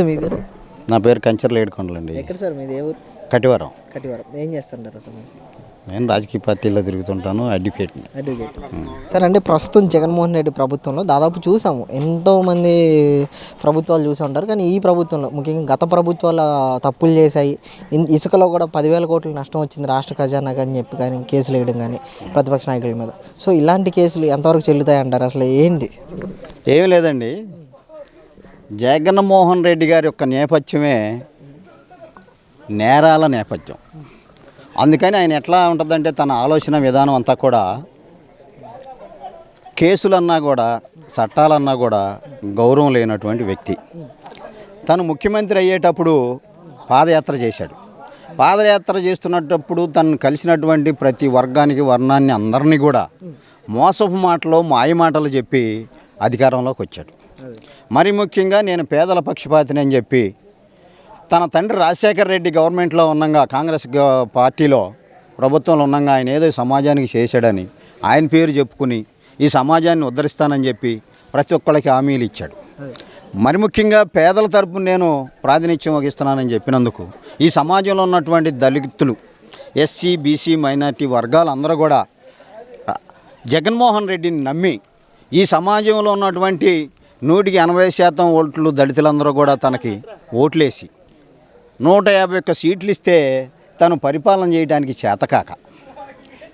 మీ పేరు? నా పేరు కంచర్ల ఏడుకొండలండి. ఎక్కడ సార్ మీది? ఏ ఊరు? కటివరం. కటివరం. ఏం చేస్తుంటారు అసలు? నేను రాజకీయ పార్టీలో తిరుగుతుంటాను అడ్వకేట్ అడ్వకేట్ సార్ అంటే ప్రస్తుతం జగన్మోహన్ రెడ్డి ప్రభుత్వంలో దాదాపు చూసాము. ఎంతో మంది ప్రభుత్వాలు చూసి ఉంటారు. కానీ ఈ ప్రభుత్వంలో ముఖ్యంగా గత ప్రభుత్వాల తప్పులు చేశాయి. ఇన్- ఇసుకలో కూడా పదివేల కోట్ల నష్టం వచ్చింది రాష్ట్ర ఖజానాకి అని చెప్పి కానీ కేసులు వేయడం కానీ ప్రతిపక్ష నాయకుల మీద. సో ఇలాంటి కేసులు ఎంతవరకు చెల్లుతాయి అంటారు అసలు ఏంటి? ఏమీ లేదండి. జగన్మోహన్ రెడ్డి గారి యొక్క నేపథ్యమే నేరాల నేపథ్యం. అందుకని ఆయన ఎట్లా ఉంటుందంటే తన ఆలోచన విధానం అంతా కూడా కేసులన్నా కూడా చట్టాలన్నా కూడా గౌరవం లేనటువంటి వ్యక్తి. తను ముఖ్యమంత్రి అయ్యేటప్పుడు పాదయాత్ర చేశాడు. పాదయాత్ర చేస్తున్నప్పుడు తను కలిసినటువంటి ప్రతి వర్గానికి వర్ణాన్ని అందరినీ కూడా మోసపు మాటలు మాయ మాటలు చెప్పి అధికారంలోకి వచ్చాడు. మరి ముఖ్యంగా నేను పేదల పక్షపాతిని అని చెప్పి తన తండ్రి రాజశేఖర రెడ్డి గవర్నమెంట్లో ఉన్నంగా కాంగ్రెస్ పార్టీలో ప్రభుత్వంలో ఉన్నంగా ఆయన ఏదో సమాజానికి చేశాడని ఆయన పేరు చెప్పుకుని ఈ సమాజాన్ని ఉద్ధరిస్తానని చెప్పి ప్రతి ఒక్కళ్ళకి హామీలు ఇచ్చాడు. మరి ముఖ్యంగా పేదల తరపున నేను ప్రాతినిధ్యం వహిస్తున్నానని చెప్పినందుకు ఈ సమాజంలో ఉన్నటువంటి దళితులు ఎస్సీ బీసీ మైనార్టీ వర్గాలందరూ కూడా జగన్మోహన్ రెడ్డిని నమ్మి ఈ సమాజంలో ఉన్నటువంటి నూటికి ఎనభై శాతం ఓట్లు దళితులందరూ కూడా తనకి ఓట్లేసి నూట యాభై ఒక్క సీట్లు ఇస్తే తను పరిపాలన చేయడానికి చేతకాక.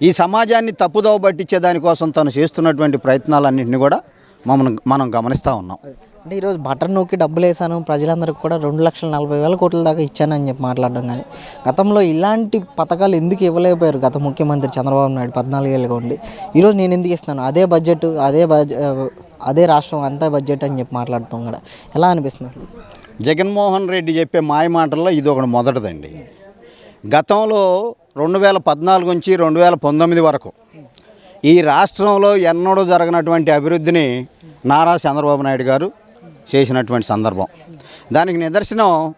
ఈ సమాజాన్ని తప్పుదోవ పట్టించే దానికోసం తను చేస్తున్నటువంటి ప్రయత్నాలన్నింటినీ కూడా మనం మనం గమనిస్తూ ఉన్నాం. అంటే ఈరోజు బటన్ నొక్కి డబ్బులు వేసాను ప్రజలందరికీ కూడా రెండు లక్షల నలభై వేల కోట్ల దాకా ఇచ్చానని చెప్పి మాట్లాడడం కానీ గతంలో ఇలాంటి పథకాలు ఎందుకు ఇవ్వలేకపోయారు? గత ముఖ్యమంత్రి చంద్రబాబు నాయుడు పద్నాలుగేళ్ళుగా ఉండి. ఈరోజు నేను ఎందుకు ఇస్తాను అదే బడ్జెట్ అదే బడ్జెట్ అదే రాష్ట్రం అంతా బడ్జెట్ అని చెప్పి మాట్లాడుతాం కదా. ఎలా అనిపిస్తుంది జగన్మోహన్ రెడ్డి చెప్పే మాయ మాటల్లో ఇది ఒకటి మొదటిదండి. గతంలో రెండు వేల పద్నాలుగు నుంచి రెండు వేల పంతొమ్మిది వరకు ఈ రాష్ట్రంలో ఎన్నడూ జరగనటువంటి అభివృద్ధిని నారా చంద్రబాబు నాయుడు గారు చేసినటువంటి సందర్భం. దానికి నిదర్శనం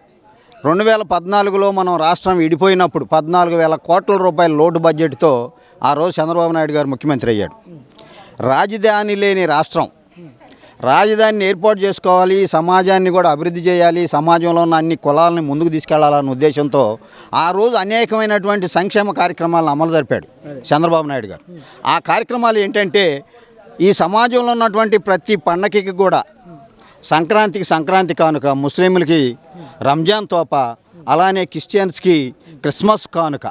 రెండు వేల పద్నాలుగులో మనం రాష్ట్రం విడిపోయినప్పుడు పద్నాలుగు వేల కోట్ల రూపాయల లోటు బడ్జెట్తో ఆ రోజు చంద్రబాబు నాయుడు గారు ముఖ్యమంత్రి అయ్యాడు. రాజధాని లేని రాష్ట్రం. రాజధానిని ఏర్పాటు చేసుకోవాలి సమాజాన్ని కూడా అభివృద్ధి చేయాలి సమాజంలో ఉన్న అన్ని కులాలని ముందుకు తీసుకెళ్ళాలన్న ఉద్దేశంతో ఆ రోజు అనేకమైనటువంటి సంక్షేమ కార్యక్రమాలను అమలు జరిపాడు చంద్రబాబు నాయుడు గారు. ఆ కార్యక్రమాలు ఏంటంటే ఈ సమాజంలో ఉన్నటువంటి ప్రతి పండగకి కూడా సంక్రాంతికి సంక్రాంతి కానుక ముస్లింలకి రంజాన్ తోప అలానే క్రిస్టియన్స్కి క్రిస్మస్ కానుక.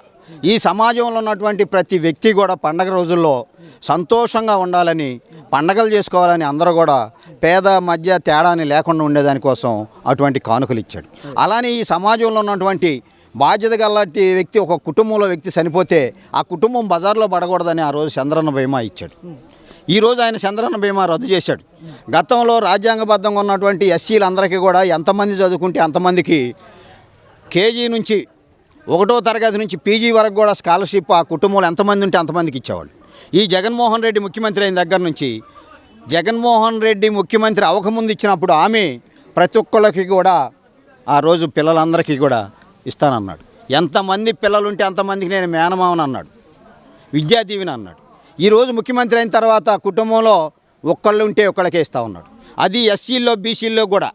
ఈ సమాజంలో ఉన్నటువంటి ప్రతి వ్యక్తి కూడా పండగ రోజుల్లో సంతోషంగా ఉండాలని పండగలు చేసుకోవాలని అందరూ కూడా పేద మధ్య తేడాని లేకుండా ఉండేదానికోసం అటువంటి కానుకలు ఇచ్చాడు. అలానే ఈ సమాజంలో ఉన్నటువంటి బాధ్యత గలటి వ్యక్తి ఒక కుటుంబంలో వ్యక్తి చనిపోతే ఆ కుటుంబం బజార్లో పడకూడదని ఆ రోజు చంద్రన్న బీమా ఇచ్చాడు. ఈరోజు ఆయన చంద్రన్న బీమా రద్దు చేశాడు. గతంలో రాజ్యాంగబద్ధంగా ఉన్నటువంటి ఎస్సీలందరికీ కూడా ఎంతమంది చదువుకుంటే అంతమందికి కేజీ నుంచి ఒకటో తరగతి నుంచి పీజీ వరకు కూడా స్కాలర్షిప్ ఆ కుటుంబంలో ఎంతమంది ఉంటే అంతమందికి ఇచ్చేవాళ్ళు. ఈ జగన్మోహన్ రెడ్డి ముఖ్యమంత్రి అయిన దగ్గర నుంచి జగన్మోహన్ రెడ్డి ముఖ్యమంత్రి అవ్వకముందు ఇచ్చినప్పుడు ఆమె ప్రతి ఒక్కళ్ళకి కూడా ఆ రోజు పిల్లలందరికీ కూడా ఇస్తానన్నాడు. ఎంతమంది పిల్లలుంటే అంతమందికి నేను మేనమావని అన్నాడు విద్యా అన్నాడు. ఈరోజు ముఖ్యమంత్రి అయిన తర్వాత కుటుంబంలో ఒక్కళ్ళు ఉంటే ఒక్కళ్ళకే ఇస్తూ ఉన్నాడు. అది ఎస్సీల్లో బీసీల్లో కూడా.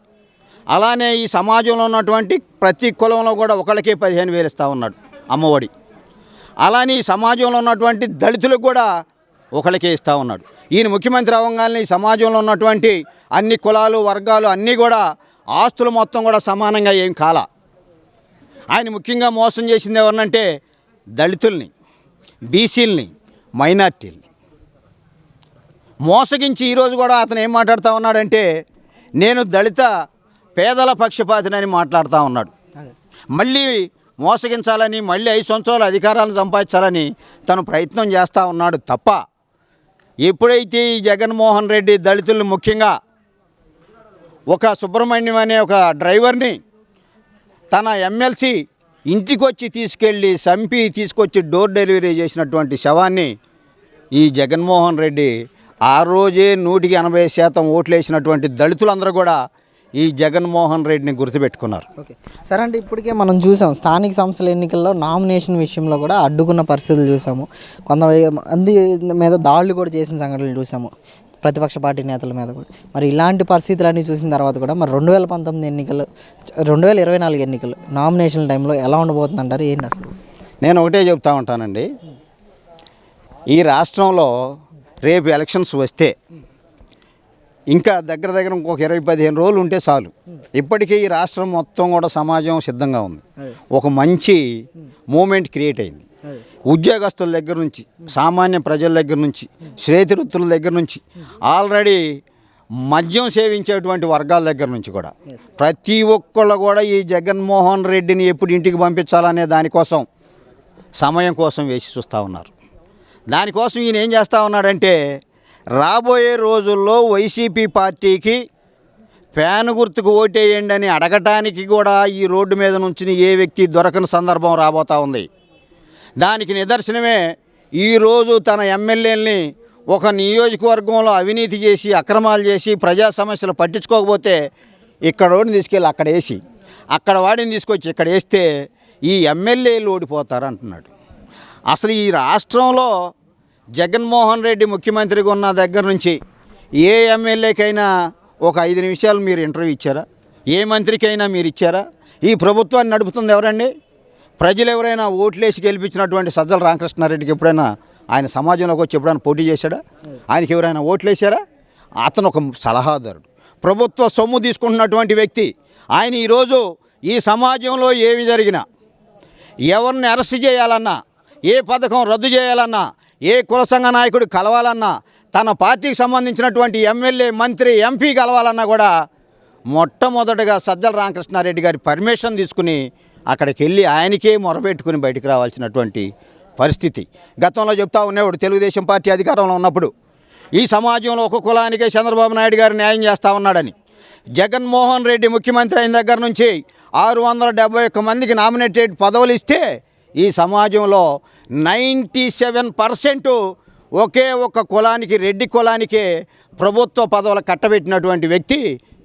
అలానే ఈ సమాజంలో ఉన్నటువంటి ప్రతి కులంలో కూడా ఒకళ్ళకే పదిహేను వేలు ఇస్తూ ఉన్నాడు అమ్మఒడి. అలానే ఈ సమాజంలో ఉన్నటువంటి దళితులకు కూడా ఒకళ్ళకే ఇస్తూ ఉన్నాడు. ఈయన ముఖ్యమంత్రి అవ్వగానే ఈ సమాజంలో ఉన్నటువంటి అన్ని కులాలు వర్గాలు అన్నీ కూడా ఆస్తులు మొత్తం కూడా సమానంగా ఏం కాల. ఆయన ముఖ్యంగా మోసం చేసింది ఎవరినంటే దళితుల్ని బీసీలని. మైనార్టీల్ని. మోసగించి ఈరోజు కూడా అతను ఏం మాట్లాడుతూ ఉన్నాడంటే నేను దళిత పేదల పక్షపాతినని మాట్లాడుతూ ఉన్నాడు. మళ్ళీ మోసగించాలని మళ్ళీ ఐదు సంవత్సరాలు అధికారాలను సంపాదించాలని తను ప్రయత్నం చేస్తూ ఉన్నాడు తప్ప ఎప్పుడైతే ఈ జగన్మోహన్ రెడ్డి దళితులను ముఖ్యంగా ఒక సుబ్రహ్మణ్యం అనే ఒక డ్రైవర్ని తన ఎమ్మెల్సీ ఇంటికొచ్చి తీసుకెళ్ళి చంపి తీసుకొచ్చి డోర్ డెలివరీ చేసినటువంటి శవాన్ని ఈ జగన్మోహన్ రెడ్డి ఆ రోజే నూటికి ఎనభై శాతం ఓట్లేసినటువంటి దళితులందరూ కూడా ఈ జగన్మోహన్ రెడ్డిని గుర్తుపెట్టుకున్నారు. ఓకే. సరే అంటే ఇప్పటికే మనం చూసాం స్థానిక సంస్థల ఎన్నికల్లో నామినేషన్ విషయంలో కూడా అడ్డుకున్న పరిస్థితులు చూసాము. కొంతమంది మీద దాడులు కూడా చేసిన సంఘటనలు చూసాము. ప్రతిపక్ష పార్టీ నేతల మీద కూడా. మరి ఇలాంటి పరిస్థితులన్నీ చూసిన తర్వాత కూడా మరి రెండు వేల పంతొమ్మిది ఎన్నికలు రెండు వేల ఇరవై నాలుగు ఎన్నికలు నామినేషన్ టైంలో ఎలా ఉండబోతుంది అంటారు ఏంటి అసలు? నేను ఒకటే చెప్తా ఉంటానండి. ఈ రాష్ట్రంలో రేపు ఎలక్షన్స్ వస్తే ఇంకా దగ్గర దగ్గర ఇంకొక ఇరవై పదిహేను రోజులు ఉంటే చాలు. ఇప్పటికీ ఈ రాష్ట్రం మొత్తం కూడా సమాజం సిద్ధంగా ఉంది. ఒక మంచి మూమెంట్ క్రియేట్ అయింది. ఉద్యోగస్తుల దగ్గర నుంచి సామాన్య ప్రజల దగ్గర నుంచి శ్రేతివృత్తుల దగ్గర నుంచి ఆల్రెడీ మద్యం సేవించేటువంటి వర్గాల దగ్గర నుంచి కూడా. ప్రతి ఒక్కళ్ళు కూడా ఈ జగన్మోహన్ రెడ్డిని ఎప్పుడు ఇంటికి పంపించాలనే దానికోసం సమయం కోసం వేసి చూస్తూ ఉన్నారు. దానికోసం ఈయన ఏం చేస్తూ ఉన్నాడంటే రాబోయే రోజుల్లో వైసీపీ పార్టీకి ఫ్యాన్ గుర్తుకు ఓటేయండి అని అడగటానికి కూడా ఈ రోడ్డు మీద నుంచి ఏ వ్యక్తి దొరకని సందర్భం రాబోతూ ఉంది. దానికి నిదర్శనమే ఈరోజు తన ఎమ్మెల్యేని ఒక నియోజకవర్గంలో అవినీతి చేసి అక్రమాలు చేసి ప్రజా సమస్యలు పట్టించుకోకపోతే ఇక్కడ వాడిని తీసుకెళ్ళి అక్కడ వేసి అక్కడ వాడిని తీసుకొచ్చి ఇక్కడ వేస్తే ఈ ఎమ్మెల్యేలు ఓడిపోతారు అంటున్నాడు. అసలు ఈ రాష్ట్రంలో జగన్మోహన్ రెడ్డి ముఖ్యమంత్రిగా ఉన్న దగ్గర నుంచి ఏ ఎమ్మెల్యేకైనా ఒక ఐదు నిమిషాలు మీరు ఇంటర్వ్యూ ఇచ్చారా? ఏ మంత్రికైనా మీరు ఇచ్చారా? ఈ ప్రభుత్వాన్ని నడుపుతుంది ఎవరండి? ప్రజలు ఎవరైనా ఓట్లేసి గెలిపించినటువంటి సజ్జల రామకృష్ణారెడ్డికి ఎప్పుడైనా ఆయన సమాజంలోకి వచ్చి ఎప్పుడైనా పోటీ చేశాడా? ఆయనకి ఎవరైనా ఓట్లేశారా? అతను ఒక సలహాదారుడు. ప్రభుత్వ సొమ్ము తీసుకుంటున్నటువంటి వ్యక్తి. ఆయన ఈరోజు ఈ సమాజంలో ఏమి జరిగినా ఎవరిని అరెస్ట్ చేయాలన్నా ఏ పథకం రద్దు చేయాలన్నా ఏ కుల సంఘ నాయకుడు కలవాలన్నా తన పార్టీకి సంబంధించినటువంటి ఎమ్మెల్యే మంత్రి ఎంపీ కలవాలన్నా కూడా మొట్టమొదటగా సజ్జల రామకృష్ణారెడ్డి గారి పర్మిషన్ తీసుకుని అక్కడికి వెళ్ళి ఆయనకే మొరబెట్టుకుని బయటికి రావాల్సినటువంటి పరిస్థితి. గతంలో చెప్తా ఉండేవాడు తెలుగుదేశం పార్టీ అధికారంలో ఉన్నప్పుడు ఈ సమాజంలో ఒక కులానికే చంద్రబాబు నాయుడు గారు న్యాయం చేస్తూ ఉన్నాడని జగన్మోహన్ రెడ్డి ముఖ్యమంత్రి అయిన దగ్గర నుంచి ఆరు వందల డెబ్బై ఒక్క మందికి నామినేటెడ్ పదవులు ఇస్తే ఈ సమాజంలో నైంటీ సెవెన్ పర్సెంట్ ఒకే ఒక్క కులానికి రెడ్డి కులానికే ప్రభుత్వ పదవులు కట్టబెట్టినటువంటి వ్యక్తి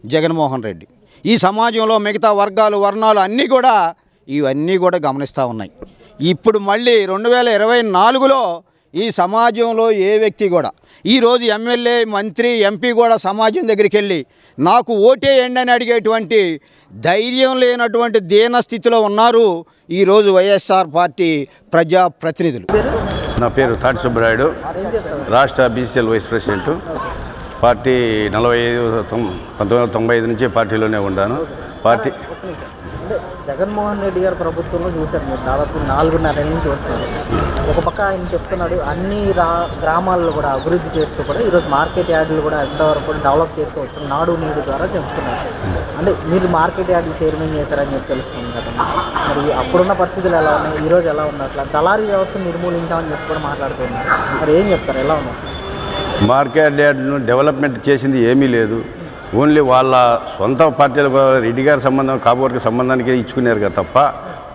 జగన్మోహన్ రెడ్డి. ఈ సమాజంలో మిగతా వర్గాలు వర్ణాలు అన్నీ కూడా ఇవన్నీ కూడా గమనిస్తూ ఉన్నాయి. ఇప్పుడు మళ్ళీ రెండు వేల ఇరవై నాలుగులో ఈ సమాజంలో ఏ వ్యక్తి కూడా ఈరోజు ఎమ్మెల్యే మంత్రి ఎంపీ కూడా సమాజం దగ్గరికి వెళ్ళి నాకు ఓటేయండి అని అడిగేటువంటి ధైర్యం లేనటువంటి దీన స్థితిలో ఉన్నారు ఈరోజు వైఎస్ఆర్ పార్టీ ప్రజాప్రతినిధులు. నా పేరు తాటి సుబ్బరాయుడు రాష్ట్ర బీసీఎల్ వైస్ ప్రెసిడెంట్. పార్టీ నలభై ఐదు పంతొమ్మిది వందల తొంభై ఐదు నుంచి పార్టీలోనే ఉన్నాను పార్టీ అంటే జగన్మోహన్ రెడ్డి గారి ప్రభుత్వంలో చూశారు మీరు. దాదాపు నాలుగున్నర నుంచి వస్తున్నారు ఒక పక్క ఆయన చెప్తున్నాడు అన్ని రా గ్రామాల్లో కూడా అభివృద్ధి చేస్తూ కూడా ఈరోజు మార్కెట్ యార్డులు కూడా ఎంతవరకు డెవలప్ చేస్తూ వచ్చాం నాడు నీడు ద్వారా చెప్తున్నారు. అంటే మీరు మార్కెట్ యార్డులు చైర్మన్ చేశారని చెప్పి తెలుస్తుంది కదా. మరి అప్పుడున్న పరిస్థితులు ఎలా ఉన్నాయి? ఈరోజు ఎలా ఉంది? అట్లా దళారీ వ్యవస్థ నిర్మూలించామని చెప్పి కూడా మాట్లాడుతున్నారు. మరి ఏం చెప్తారు? ఎలా ఉన్నారు? మార్కెట్ యార్డును డెవలప్మెంట్ చేసింది ఏమీ లేదు. ఓన్లీ వాళ్ళ సొంత పార్టీలకు రెడ్డి గారి సంబంధం కాబోటికి సంబంధానికి ఇచ్చుకున్నారు కదా తప్ప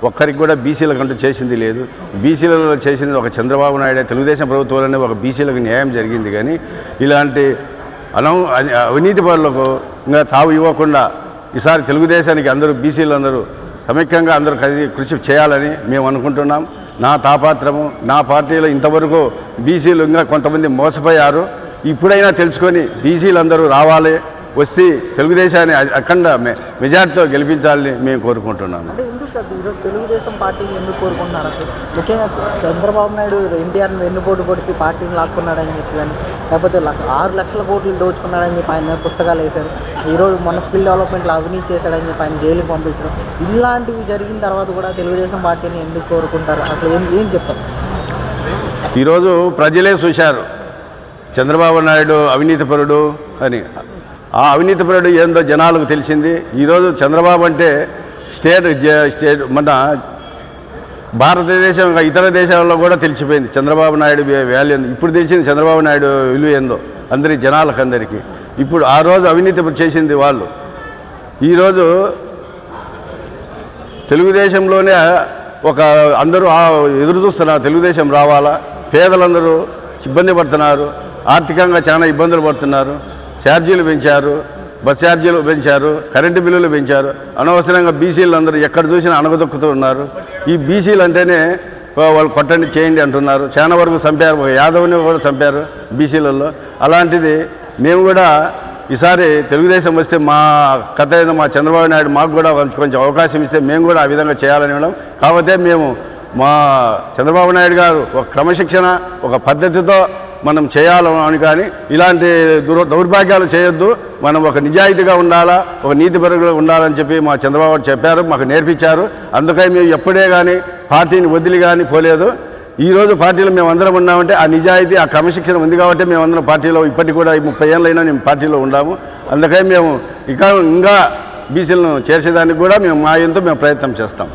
ఒక్కరికి కూడా బీసీలకంటూ చేసింది లేదు. బీసీలలో చేసింది ఒక చంద్రబాబు నాయుడు. తెలుగుదేశం ప్రభుత్వంలోనే ఒక బీసీలకు న్యాయం జరిగింది కానీ ఇలాంటి అనం అవినీతి పనులకు ఇంకా తావు ఇవ్వకుండా ఈసారి తెలుగుదేశానికి అందరూ బీసీలు అందరూ సమైక్యంగా అందరూ కలిసి కృషి చేయాలని మేము అనుకుంటున్నాం. నా తాపాత్రము నా పార్టీలో ఇంతవరకు బీసీలు ఇంకా కొంతమంది మోసపోయారు. ఇప్పుడైనా తెలుసుకొని బీసీలు అందరూ రావాలి. వస్తే తెలుగుదేశాన్ని అఖండ మె- మెజార్టీతో గెలిపించాలని మేము కోరుకుంటున్నాము. అంటే ఎందుకు సార్ ఈరోజు తెలుగుదేశం పార్టీని ఎందుకు కోరుకుంటున్నారు అసలు? ముఖ్యంగా చంద్రబాబు నాయుడు ఎన్టీఆర్ని వెన్నుపోటు పొడిచి పార్టీని లాక్కున్నాడని చెప్పి కానీ లేకపోతే ఆరు లక్షల కోట్లు దోచుకున్నాడని చెప్పి ఆయన పుస్తకాలు వేశారు. ఈరోజు మన స్కిల్ డెవలప్మెంట్లో అవినీతి చేశాడని చెప్పి ఆయన జైలుకి పంపించడం. ఇలాంటివి జరిగిన తర్వాత కూడా తెలుగుదేశం పార్టీని ఎందుకు కోరుకుంటారు? అసలు ఏం ఏం చెప్తారు? ఈరోజు ప్రజలే చూశారు. చంద్రబాబు నాయుడు అవినీతిపరుడు అని. ఆ అవినీతిపరుడు ఏందో జనాలకు తెలిసింది. ఈరోజు చంద్రబాబు అంటే స్టేట్ స్టేట్ మన భారతదేశం ఇతర దేశాల్లో కూడా తెలిసిపోయింది. చంద్రబాబు నాయుడు వాల్యూ ఇప్పుడు తెలిసింది చంద్రబాబు నాయుడు విలువ ఏందో. అందరి జనాలకు అందరికీ. ఇప్పుడు ఆ రోజు అవినీతి చేసింది వాళ్ళు. ఈరోజు తెలుగుదేశంలోనే ఒక అందరూ ఎదురు చూస్తున్నారు తెలుగుదేశం రావాలా? పేదలందరూ ఇబ్బంది పడుతున్నారు. ఆర్థికంగా చాలా ఇబ్బందులు పడుతున్నారు. ఛార్జీలు పెంచారు బస్ ఛార్జీలు పెంచారు కరెంటు బిల్లులు పెంచారు. అనవసరంగా బీసీలు అందరూ ఎక్కడ చూసినా అణగదొక్కుతూ ఉన్నారు. ఈ బీసీలు అంటేనే వాళ్ళు కొట్టండి చేయండి అంటున్నారు. చాలా వరకు చంపారు ఒక యాదవ్ని కూడా చంపారు బీసీలలో. అలాంటిది మేము కూడా ఈసారి తెలుగుదేశం వస్తే మా కథ అయిన మా చంద్రబాబు నాయుడు మాకు కూడా కొంచెం కొంచెం అవకాశం ఇస్తే మేము కూడా ఆ విధంగా చేయాలని ఉన్నాం. కాకపోతే మేము మా చంద్రబాబు నాయుడు గారు ఒక క్రమశిక్షణ ఒక పద్ధతితో మనం చేయాలని కానీ ఇలాంటి దుర్ దౌర్భాగ్యాలు చేయొద్దు. మనం ఒక నిజాయితీగా ఉండాలా ఒక నీతి పరుగుగా ఉండాలని చెప్పి మా చంద్రబాబు చెప్పారు మాకు నేర్పించారు. అందుకని మేము ఎప్పుడే కానీ పార్టీని వదిలి కానీ పోలేదు. ఈరోజు పార్టీలో మేము అందరం ఉన్నామంటే ఆ నిజాయితీ ఆ క్రమశిక్షణ ఉంది కాబట్టి మేము అందరం పార్టీలో ఇప్పటికి కూడా ముప్పై ఏళ్ళైనా మేము పార్టీలో ఉన్నాము అందుకని మేము ఇక ఇంకా బీసీలను చేర్చేదానికి కూడా మేము మా ఎంతో మేము ప్రయత్నం చేస్తాం.